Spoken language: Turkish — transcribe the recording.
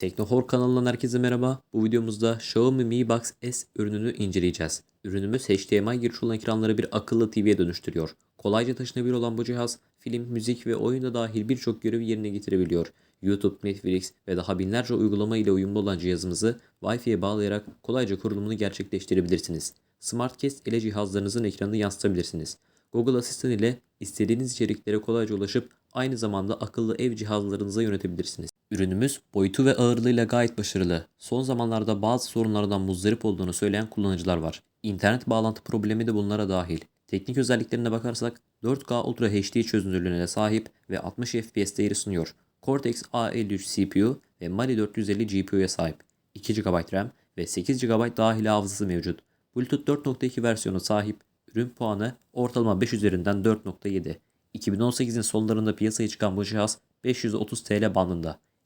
Teknohor kanalından herkese merhaba. Bu videomuzda Xiaomi Mi Box S ürününü inceleyeceğiz. Ürünümüz HDMI giriş olan ekranları bir akıllı TV'ye dönüştürüyor. Kolayca taşınabilir olan bu cihaz film, müzik ve oyunda dahil birçok görevi yerine getirebiliyor. YouTube, Netflix ve daha binlerce uygulama ile uyumlu olan cihazımızı Wi-Fi'ye bağlayarak kolayca kurulumunu gerçekleştirebilirsiniz. SmartCast ile cihazlarınızın ekranını yansıtabilirsiniz. Google Asistan ile istediğiniz içeriklere kolayca ulaşıp aynı zamanda akıllı ev cihazlarınıza yönetebilirsiniz. Ürünümüz boyutu ve ağırlığıyla gayet başarılı. Son zamanlarda bazı sorunlardan muzdarip olduğunu söyleyen kullanıcılar var. İnternet bağlantı problemi de bunlara dahil. Teknik özelliklerine bakarsak 4K Ultra HD çözünürlüğüne sahip ve 60 FPS değeri sunuyor. Cortex A53 CPU ve Mali 450 GPU'ya sahip. 2 GB RAM ve 8 GB dahili hafızası mevcut. Bluetooth 4.2 versiyonu sahip. Ürün puanı ortalama 5 üzerinden 4.7. 2018'in sonlarında piyasaya çıkan bu cihaz 530 TL bandında.